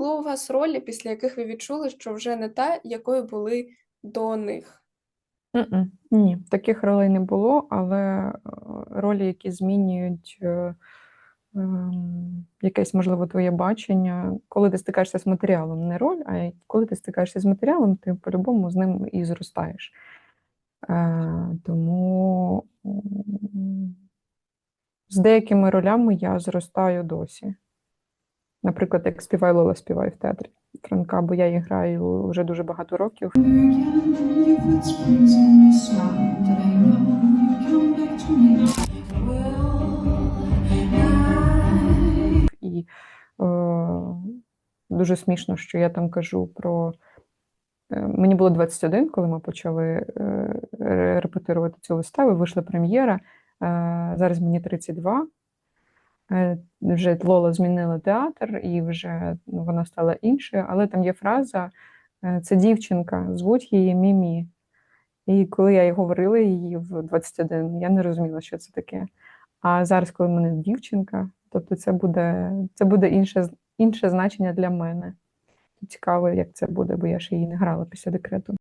Були у вас ролі, після яких ви відчули, що вже не та, якою були до них? Ні, таких ролей не було, але е, ролі, які змінюють е, ем, якесь, можливо, твоє бачення, коли ти стикаєшся з матеріалом, не роль, а коли ти стикаєшся з матеріалом, ти по-любому з ним і зростаєш. Е, Тому з деякими ролями я зростаю досі. Наприклад, як співає Лола співає в театрі Франка, бо я її граю вже дуже багато років. І е, дуже смішно, що я там кажу про. е, Мені було 21, коли ми почали е, репетирувати цю виставу, вийшла прем'єра. Зараз мені 32. Е, Вже Лола змінила театр, і вже ну, вона стала іншою. Але там є фраза: е, це дівчинка, звуть її Мімі. І коли я говорила її в 21, я не розуміла, що це таке. А зараз, коли в мене дівчинка, тобто це буде, це буде інше, інше значення для мене. Цікаво, як це буде, бо я ще її не грала після декрету.